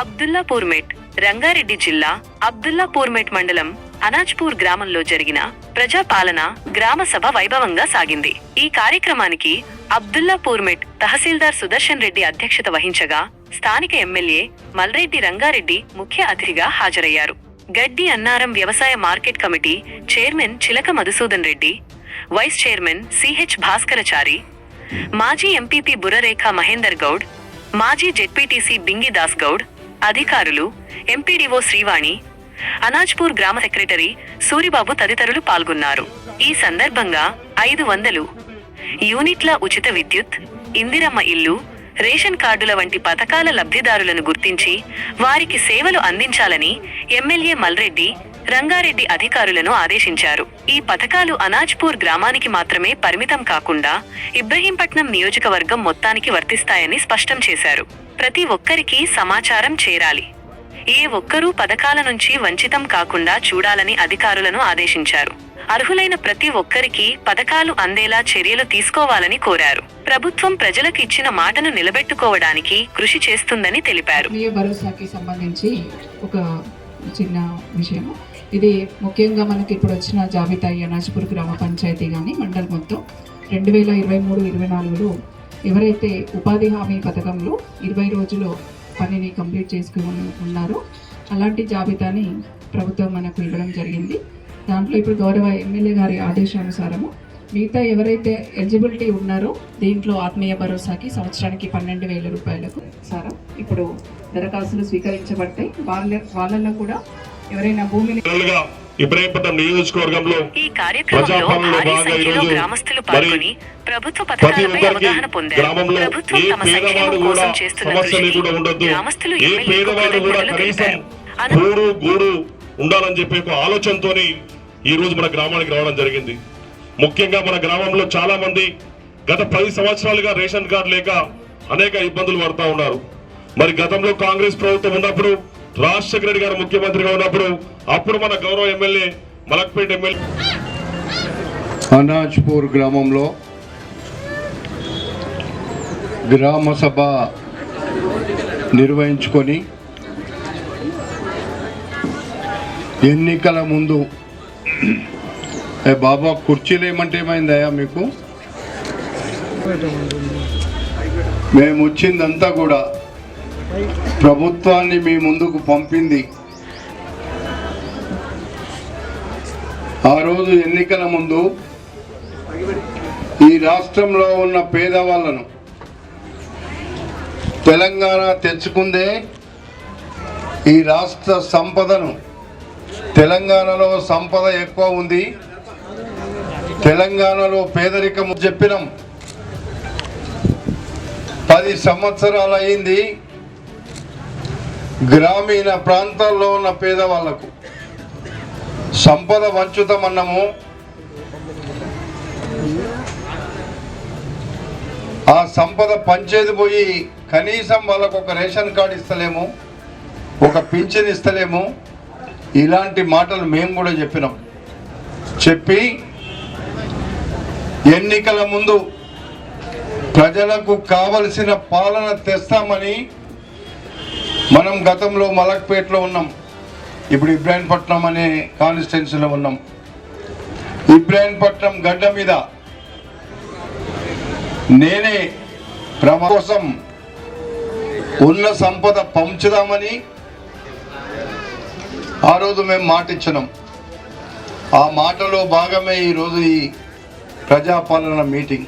అబ్దుల్లాపూర్మేట్ రంగారెడ్డి జిల్లా అబ్దుల్లాపూర్మేట్ మండలం అనాజ్పూర్ గ్రామంలో జరిగిన ప్రజాపాలన గ్రామ సభ వైభవంగా సాగింది. ఈ కార్యక్రమానికి అబ్దుల్లాపూర్మెట్ తహసీల్దార్ సుదర్శన్ రెడ్డి అధ్యక్షత వహించగా స్థానిక ఎమ్మెల్యే మల్రెడ్డి రంగారెడ్డి ముఖ్య అతిథిగా హాజరయ్యారు. గడ్డి అన్నారం వ్యవసాయ market committee chairman Chilaka Madhusudan Reddy vice chairman CH Bhaskarachari మాజీ ఎంపీపీ బుర్రరేఖ మహేందర్ గౌడ్ మాజీ జెడ్పీటీసీ బింగి దాస్ గౌడ్ అధికారులు ఎంపీడీఓ శ్రీవాణి అనాజ్పూర్ గ్రామ సెక్రటరీ సూరిబాబు తదితరులు పాల్గొన్నారు. ఈ సందర్భంగా ఐదు వందలు యూనిట్ల ఉచిత విద్యుత్ ఇందిరమ్మ ఇల్లు రేషన్ కార్డుల వంటి పథకాల లబ్ధిదారులను గుర్తించి వారికి సేవలు అందించాలని ఎమ్మెల్యే మల్రెడ్డి రంగారెడ్డి అధికారులను ఆదేశించారు. ఈ పథకాలు అనాజ్పూర్ గ్రామానికి మాత్రమే పరిమితం కాకుండా ఇబ్రహీంపట్నం నియోజకవర్గం మొత్తానికి వర్తిస్తాయని స్పష్టం చేశారు. ప్రతి ఒక్కరికి సమాచారం చేరాలి. ఏ ఒక్కరూ పథకాల నుంచి వంచితం కాకుండా చూడాలని అధికారులను ఆదేశించారు. అర్హులైన ప్రతి ఒక్కరికి పథకాలు అందేలా చర్యలు తీసుకోవాలని కోరారు. ప్రభుత్వం ప్రజలకు ఇచ్చిన మాటను నిలబెట్టుకోవడానికి కృషి చేస్తుందని తెలిపారు. భరోసాకి సంబంధించి ఒక చిన్న విషయం ఇది ముఖ్యంగా మనకి ఇప్పుడు వచ్చిన జాబితా అనాజ్పూర్ గ్రామ పంచాయతీ కానీ మండల్ మొత్తం రెండు వేల ఇరవై మూడు ఇరవై నాలుగులో ఎవరైతే ఉపాధి హామీ పథకంలో ఇరవై రోజుల్లో పనిని కంప్లీట్ చేసుకుని ఉన్నారో అలాంటి జాబితాని ప్రభుత్వం మనకు ఇవ్వడం జరిగింది. దాంట్లో ఇప్పుడు గౌరవ ఎమ్మెల్యే గారి ఆదేశానుసారము మిగతా ఎవరైతే ఎలిజిబిలిటీ ఉన్నారో దీంట్లో ఆత్మీయ భరోసాకి సంవత్సరానికి పన్నెండు వేల రూపాయలకు సారా. ఇప్పుడు దరఖాస్తులు స్వీకరించబడతాయి. వాళ్ళ వాళ్ళల్లో కూడా ఎవరైనా భూమిని ఇబ్రాహీంపట్నం నియోజకవర్గంలో ఈ కార్యక్రమంలో భారీ సంఖ్యలో గ్రామస్తులు పాల్గొని ప్రభుత్వ పథకాలపై అవగాహన పొందారు. ప్రభుత్వం తమ సంక్షేమం కోసం చేస్తున్న కృషికి గ్రామస్తులు ఎమ్మెల్యేకు కృతజ్ఞతలు తెలిపారు గూడు గూడు ఉండాలని చెప్పి ఒక ఆలోచనతోని ఈ రోజు మన గ్రామానికి రావడం జరిగింది. ముఖ్యంగా మన గ్రామంలో చాలా మంది గత పది సంవత్సరాలుగా రేషన్ కార్డు లేక అనేక ఇబ్బందులు పడుతూ ఉన్నారు. మరి గతంలో కాంగ్రెస్ ప్రభుత్వం ఉన్నప్పుడు రాజశేఖర రెడ్డి గారు ముఖ్యమంత్రిగా ఉన్నప్పుడు అప్పుడు మన గౌరవ ఎమ్మెల్యే మలక్పేట ఎమ్మెల్యే. అనాజ్పూర్ గ్రామంలో గ్రామ సభ నిర్వహించుకొని ఎన్నికల ముందు బాబా కుర్చీలు ఏమంటే ఏమైందయ్యా మీకు? మేము వచ్చిందంతా కూడా ప్రభుత్వాన్ని మీ ముందుకు పంపింది. ఆ రోజు ఎన్నికల ముందు ఈ రాష్ట్రంలో ఉన్న పేదవాళ్ళను తెలంగాణ తెచ్చుకుందే ఈ రాష్ట్ర సంపదను. తెలంగాణలో సంపద ఎక్కువ ఉంది. తెలంగాణలో పేదరికం చెప్పినాం. పది సంవత్సరాలు అయింది గ్రామీణ ప్రాంతాల్లో ఉన్న పేదవాళ్ళకు సంపద వంచుతామన్నాము ఆ సంపద పంచేది పోయి కనీసం వాళ్ళకు ఒక రేషన్ కార్డు ఇస్తలేము ఒక పింఛన్ ఇస్తలేము ఇలాంటి మాటలు మేము కూడా చెప్పినాం. చెప్పి ఎన్నికల ముందు ప్రజలకు కావలసిన పాలన తెస్తామని మనం గతంలో మలక్పేటలో ఉన్నాం. ఇప్పుడు ఇబ్రాహీంపట్నం అనే కాన్స్టిట్యున్సీలో ఉన్నాం. ఇబ్రాహీంపట్నం గడ్డ మీద నేనే ప్రమ కోసం ఉన్న సంపద పంచుదామని ఆ రోజు మేము మాట ఇచ్చినాం ఆ మాటలో భాగమే ఈరోజు ఈ ప్రజాపాలన మీటింగ్.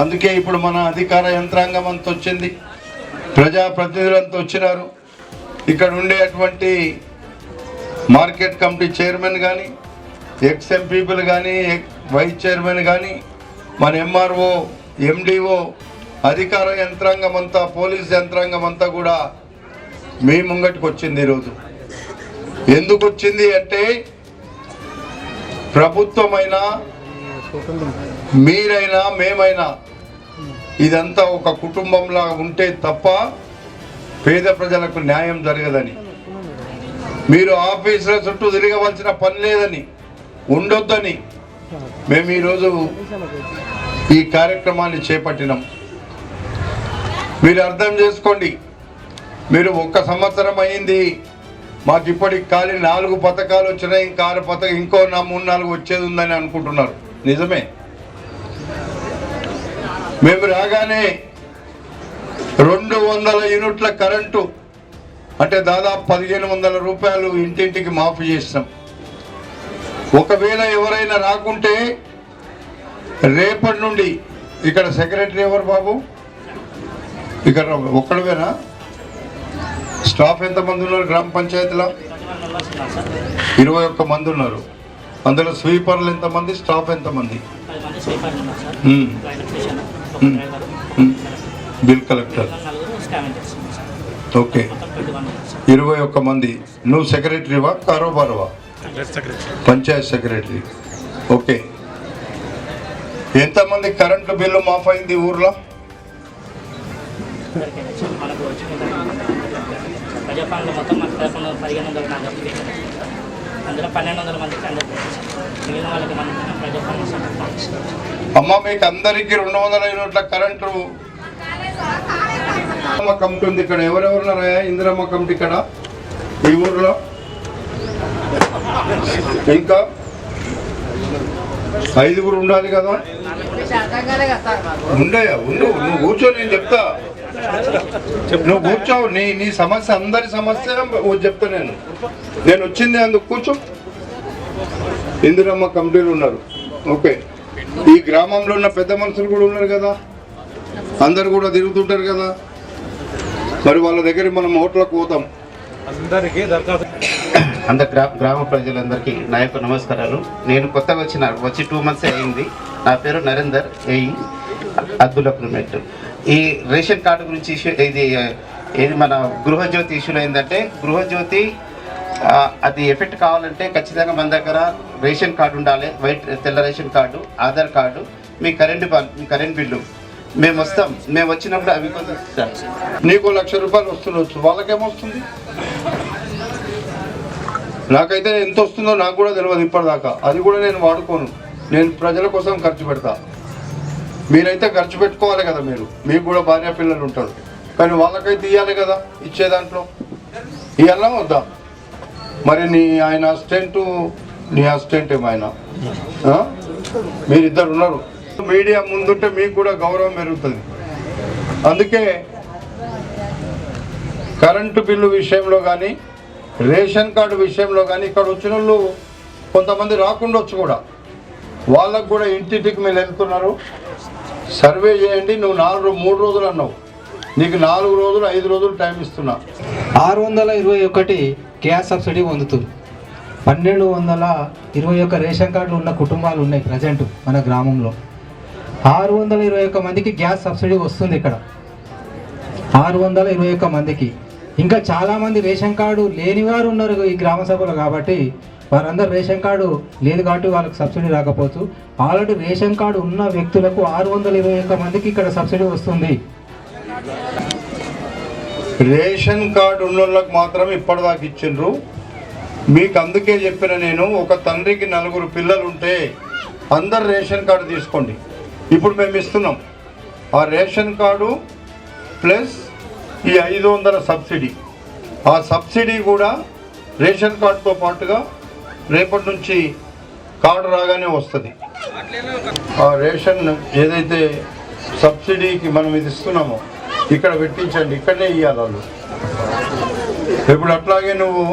అందుకే ఇప్పుడు మన అధికార యంత్రాంగం అంత వచ్చింది. ప్రజాప్రతినిధులంతా వచ్చినారు. ఇక్కడ ఉండేటువంటి మార్కెట్ కమిటీ చైర్మన్ కానీ ఎక్స్ ఎంపీపీలు కానీ వైస్ చైర్మన్ కానీ మన ఎంఆర్ఓ ఎండిఓ అధికార యంత్రాంగం అంతా పోలీస్ యంత్రాంగం అంతా కూడా మీ ముంగటికి వచ్చింది ఈరోజు. ఎందుకు వచ్చింది అంటే ప్రభుత్వమైనా మీరైనా మేమైనా ఇదంతా ఒక కుటుంబంలా ఉంటే తప్ప పేద ప్రజలకు న్యాయం జరగదని. మీరు ఆఫీసుల చుట్టూ తిరగవలసిన పని లేదని ఉండొద్దని మేము ఈరోజు ఈ కార్యక్రమాన్ని చేపట్టినాం. మీరు అర్థం చేసుకోండి మీరు ఒక్క సంవత్సరం అయింది మాకు ఇప్పటికి ఖాళీ నాలుగు పథకాలు వచ్చినాయి ఇంకా ఆరు పథకం ఇంకో నా మూడు నాలుగు వచ్చేది ఉందని అనుకుంటున్నారు. నిజమే? మేము రాగానే రెండు వందల యూనిట్ల కరెంటు అంటే దాదాపు పదిహేను వందల రూపాయలు ఇంటింటికి మాఫీ చేసినాం. ఒకవేళ ఎవరైనా రాకుంటే రేపటి నుండి ఇక్కడ సెక్రటరీ ఎవరు బాబు? ఇక్కడ ఒక్కడవేనా? స్టాఫ్ ఎంతమంది ఉన్నారు గ్రామ పంచాయతీలో? ఇరవై ఒక్క మంది ఉన్నారు. అందులో స్వీపర్లు ఎంతమంది? స్టాఫ్ ఎంతమంది? బిల్ కలెక్టర్ ఓకే ఇరవై ఒక్క మంది. నువ్వు సెక్రటరీవా కారోబారువా? పంచాయత్ సెక్రటరీ. ఓకే ఎంతమంది కరెంటు బిల్లు మాఫ్ అయింది ఊర్లో? ప్రజాపాలన మొత్తం మనకు పదిహేను వందల నాలుగు అందులో పన్నెండు వందల మందికి మిగిలిన వాళ్ళకి సార్ అమ్మ మీకు అందరికీ రెండు వందల యూనిట్ల కరెంటు ఇందిరమ్మ కమిటీ ఉంది ఇక్కడ. ఎవరెవరున్నారా? ఇందిరమ్మ కమిటీ ఇక్కడ? ఈ ఊర్లో? ఇంకా? ఐదుగురు ఉండాలి కదా? ఉండయా ఉండు. నువ్వు కూర్చో నేను చెప్తా. నువ్వు కూర్చోవు. నీ నీ సమస్య అందరి సమస్య చెప్తా నేను. నేను వచ్చింది అందుకు కూర్చో. ఇందిరమ్మ కమిటీలు ఉన్నారు. ఓకే. ఈ గ్రామంలో ఉన్న పెద్ద మనుషులు కూడా ఉన్నారు కదా. అందరు కూడా తిరుగుతుంటారు కదా. మరి వాళ్ళ దగ్గర మనం హోటల్కి పోతాం. అందరికీ దరఖాస్తు. అందరు గ్రా గ్రామ ప్రజలందరికీ నా యొక్క నమస్కారాలు. నేను కొత్తగా వచ్చిన వచ్చి టూ మంత్స్ అయింది. నా పేరు నరేందర్ ఏఈ అబ్దుల్ ఈ రేషన్ కార్డు గురించి ఇష్యూ ఇది ఏది మన గృహజ్యోతి ఇష్యూలో ఏంటంటే గృహజ్యోతి అది ఎఫెక్ట్ కావాలంటే ఖచ్చితంగా మన దగ్గర రేషన్ కార్డు ఉండాలి. వైట్ తెల్ల రేషన్ కార్డు ఆధార్ కార్డు మీ కరెంటు బిల్ మీ కరెంట్ బిల్లు. మేము వస్తాం. మేము వచ్చినప్పుడు అవి కొంచెం నీకు లక్ష రూపాయలు వస్తుండొచ్చు. వాళ్ళకేమొస్తుంది నాకైతే ఎంత వస్తుందో నాకు కూడా తెలియదు ఇప్పటిదాకా. అది కూడా నేను వాడుకోను. నేను ప్రజల కోసం ఖర్చు పెడతా. మీరైతే ఖర్చు పెట్టుకోవాలి కదా మీరు. మీకు కూడా భార్య పిల్లలు ఉంటారు. కానీ వాళ్ళకైతే ఇవ్వాలి కదా ఇచ్చే దాంట్లో. ఇవ్వాలా వద్దా? మరి నీ ఆయన అసిస్టెంట్ నీ అసిస్టెంట్ ఏమైనా ఆయన. మీరిద్దరు ఉన్నారు. మీడియా ముందుంటే మీకు కూడా గౌరవం పెరుగుతుంది. అందుకే కరెంటు బిల్లు విషయంలో కానీ రేషన్ కార్డు విషయంలో కానీ ఇక్కడ వచ్చిన వాళ్ళు కొంతమంది రాకుండొచ్చు కూడా. వాళ్ళకు కూడా ఇంటింటికి మీరు వెళ్తున్నారు. సర్వే చేయండి నువ్వు నాలుగు మూడు రోజులు అన్నావు. నీకు నాలుగు రోజులు ఐదు రోజులు టైం ఇస్తున్నా. ఆరు వందల ఇరవై ఒకటి గ్యాస్ సబ్సిడీ పొందుతుంది. పన్నెండు వందల ఇరవై ఒక్క రేషన్ కార్డులు ఉన్న కుటుంబాలు ఉన్నాయి ప్రజెంట్ మన గ్రామంలో. ఆరు వందల ఇరవై ఒక్క మందికి గ్యాస్ సబ్సిడీ వస్తుంది ఇక్కడ. ఆరు వందల ఇరవై ఒక్క మందికి. ఇంకా చాలామంది రేషన్ కార్డు లేని వారు ఉన్నారు ఈ గ్రామ సభలో కాబట్టి వారందరూ రేషన్ కార్డు లేదు కాబట్టి వాళ్ళకి సబ్సిడీ రాకపోవచ్చు. ఆల్రెడీ రేషన్ కార్డు ఉన్న వ్యక్తులకు ఆరు వందల ఇరవై ఒక్క మందికి ఇక్కడ సబ్సిడీ వస్తుంది. రేషన్ కార్డు ఉన్న వాళ్ళకి మాత్రం ఇప్పటిదాకా ఇచ్చిండ్రు. మీకు అందుకే చెప్పిన నేను ఒక తండ్రికి నలుగురు పిల్లలు ఉంటే అందరు రేషన్ కార్డు తీసుకోండి. ఇప్పుడు మేము ఇస్తున్నాం. ఆ రేషన్ కార్డు ప్లస్ ఈ ఐదు వందల సబ్సిడీ. ఆ సబ్సిడీ కూడా రేషన్ కార్డుతో పాటుగా రేపటి నుంచి కార్డు రాగానే వస్తుంది. ఆ రేషన్ ఏదైతే సబ్సిడీకి మనం ఇది ఇస్తున్నామో ఇక్కడ పెట్టించండి ఇక్కడనే ఇవ్వాలి వాళ్ళు. ఇప్పుడు అట్లాగే నువ్వు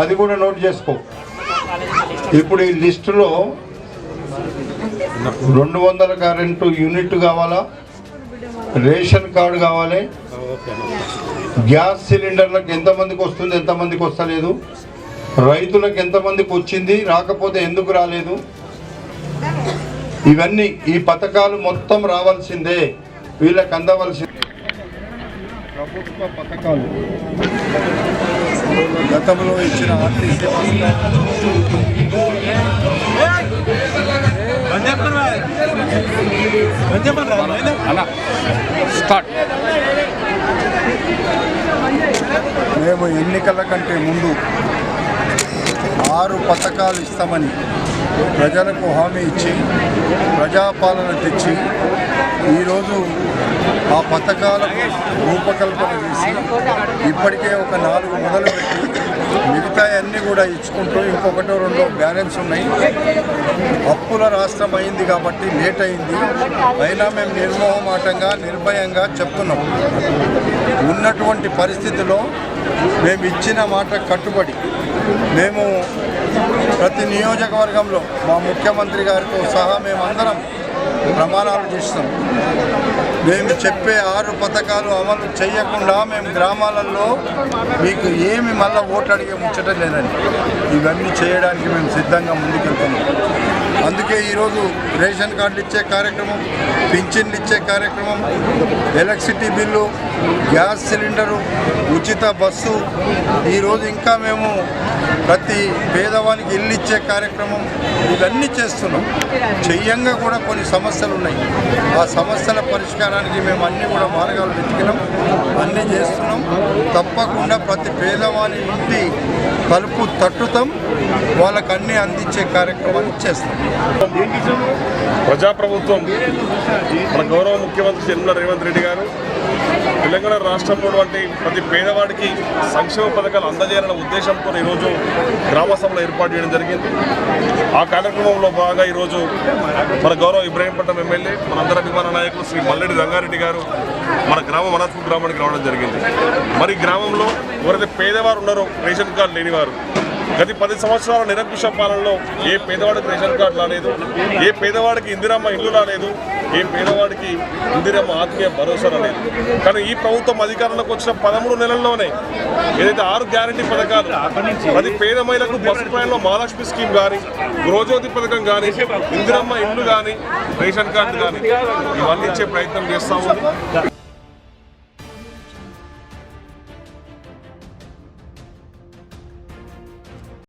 అది కూడా నోట్ చేసుకో. ఇప్పుడు ఈ లిస్టులో రెండు వందల కరెంటు యూనిట్ కావాలా? రేషన్ కార్డు కావాలి? గ్యాస్ సిలిండర్లకు ఎంతమందికి వస్తుంది ఎంతమందికి వస్తలేదు? రైతులకు ఎంతమందికి వచ్చింది రాకపోతే ఎందుకు రాలేదు? ఇవన్నీ ఈ పథకాలు మొత్తం రావాల్సిందే వీళ్ళకి అందవలసిందే. ప్రభుత్వ పథకాలు. గతంలో ఇచ్చిన ఆర్టీసీ మేము ఎన్నికల కంటే ముందు ఆరు పథకాలు ఇస్తామని ప్రజలకు హామీ ఇచ్చి ప్రజాపాలన తెచ్చి ఈరోజు ఆ పథకాలకు రూపకల్పన చేసి ఇప్పటికే ఒక నాలుగు మొదలుపెట్టి మిగతా అన్నీ కూడా ఇచ్చుకుంటూ ఇంకొకటో రెండో బ్యాలెన్స్ ఉన్నాయి. అప్పుల రాష్ట్రం అయింది కాబట్టి లేట్ అయింది. అయినా మేము నిర్మోహమాటంగా నిర్భయంగా చెప్తున్నాం. ఉన్నటువంటి పరిస్థితిలో మేము ఇచ్చిన మాట కట్టుబడి మేము ప్రతి నియోజకవర్గంలో మా ముఖ్యమంత్రి గారితో సహా మేమందరం ప్రమాణాలు చేస్తాం. మేము చెప్పే ఆరు పథకాలు అమలు చేయకుండా మేము గ్రామాలలో మీకు ఏమి మళ్ళీ ఓట్లు అడిగే ముచ్చట లేదండి. ఇవన్నీ చేయడానికి మేము సిద్ధంగా ముందుకెళ్తున్నాం. అందుకే ఈరోజు రేషన్ కార్డులు ఇచ్చే కార్యక్రమం పింఛన్లు ఇచ్చే కార్యక్రమం ఎలక్ట్రిసిటీ బిల్లు గ్యాస్ సిలిండరు ఉచిత బస్సు ఈరోజు ఇంకా మేము ప్రతి పేదవానికి ఇల్లు ఇచ్చే కార్యక్రమం ఇవన్నీ చేస్తున్నాం. చెయ్యంగా కూడా కొన్ని సమస్యలు ఉన్నాయి. ఆ సమస్యల పరిష్కారానికి మేము అన్నీ కూడా మార్గాలు వెతికినాం అన్నీ చేస్తున్నాం. తప్పకుండా ప్రతి పేదవాని నుండి తలుపు తట్టుతాం. వాళ్ళకు అన్నీ అందించే కార్యక్రమాలు చేస్తాం. ప్రజాప్రభుత్వం మన గౌరవ ముఖ్యమంత్రి యనమల రేవంత్ రెడ్డి గారు తెలంగాణ రాష్ట్రంలో వంటి ప్రతి పేదవాడికి సంక్షేమ పథకాలు అందజేయాలన్న ఉద్దేశంతో ఈరోజు గ్రామ సభలు ఏర్పాటు చేయడం జరిగింది. ఆ కార్యక్రమంలో భాగంగా ఈరోజు మన గౌరవ ఇబ్రాహీంపట్నం ఎమ్మెల్యే మన అందరి అభిమాన నాయకులు శ్రీ మల్లెడి రంగారెడ్డి గారు మన గ్రామం అనాథపూర్ గ్రామానికి రావడం జరిగింది. మరి గ్రామంలో ఎవరైతే పేదవారు ఉన్నారో రేషన్ కార్డు లేనివారు గత పది సంవత్సరాల నిరంకుశ పాలనలో ఏ పేదవాడికి రేషన్ కార్డు రాలేదు ఏ పేదవాడికి ఇందిరమ్మ ఇల్లు రాలేదు ఏ పేదవాడికి ఇందిరమ్మ ఆత్మీయ భరోసా రాలేదు. కానీ ఈ ప్రభుత్వం అధికారంలోకి వచ్చిన పదమూడు నెలల్లోనే ఏదైతే ఆరు గ్యారంటీ పథకాలు అది పేద మహిళలకు బస్సు ప్రయాణంలో మహాలక్ష్మి స్కీమ్ కానీ గృహజ్యోతి పథకం కానీ ఇందిరమ్మ ఇల్లు కానీ రేషన్ కార్డు కానీ ఇవన్నీ ఇచ్చే ప్రయత్నం చేస్తా ఉంది.